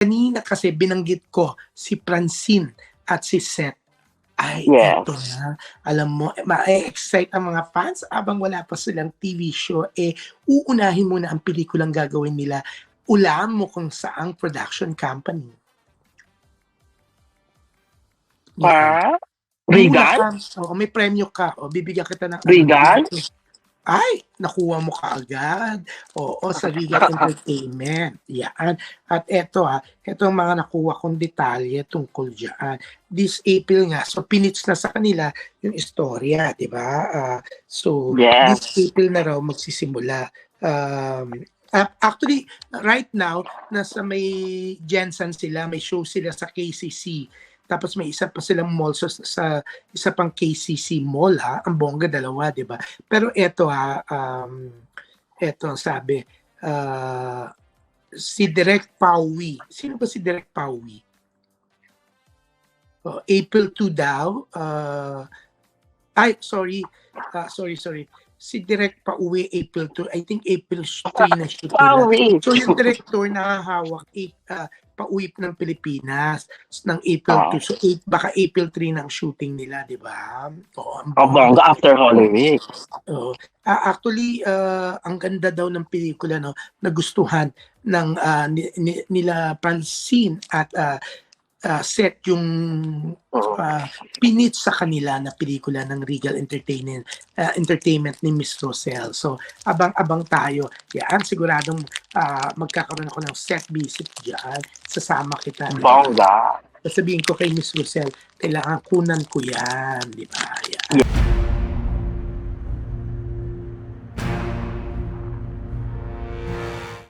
kanina kasi binanggit ko si Francine at si Seth. Ay, Yes. eto na. Alam mo, ma-excite ang mga fans abang wala pa silang TV show. Eh, uunahin muna ang pelikulang gagawin nila. Ulam mo kung saang production company. Pa? Regal? Una ka, Oo, may premyo ka. O, bibigyan kita ng... Regal? Ay, nakuha mo ka agad. Oo, sa Regal Entertainment. Yan. At eto ha, eto ang mga nakuha kong detalye tungkol dyan. This April nga, so pinits na sa kanila yung istorya, di ba? Ah, so, Yes. this April na raw magsisimula. Um, ah, actually, right now, nasa may Jensen sila, may show sila sa KCC. Tapos may isa pa silang mall sa, sa isa pang KCC mall ha, ang bongga dalawa, 'di ba? Pero eto ha, um eto ang sabi, ah, si Direk Pauwi. Sino ba si Direk Pauwi? Oh, April 2 daw. ah, ay, sorry. Ah, sorry, sorry. Si Direk Pauwi April 2. I think April 3 na shoot. Pawi. So yung director nakahawak eh, uh, pauwi ng Pilipinas ng April Ah. 2. So eight, baka April 3 ng shooting nila, di ba? Oo, Ang bongga after Holy Week. Oo. Ah, actually, ah, ang ganda daw ng pelikula, no? Nagustuhan ng ah, ni- ni- nila Francine at ah, ah, set yung ah, pinit sa kanila na pelikula ng Regal Entertainment ah, Entertainment ni Miss Rosel. So, abang-abang tayo. Yan, siguradong ah, magkakaroon ako ng set visit diyan. Sasama kita. Bongga. Sasabihin ko kay Miss Rosel, kailangan kunan ko yan, di ba? Yan.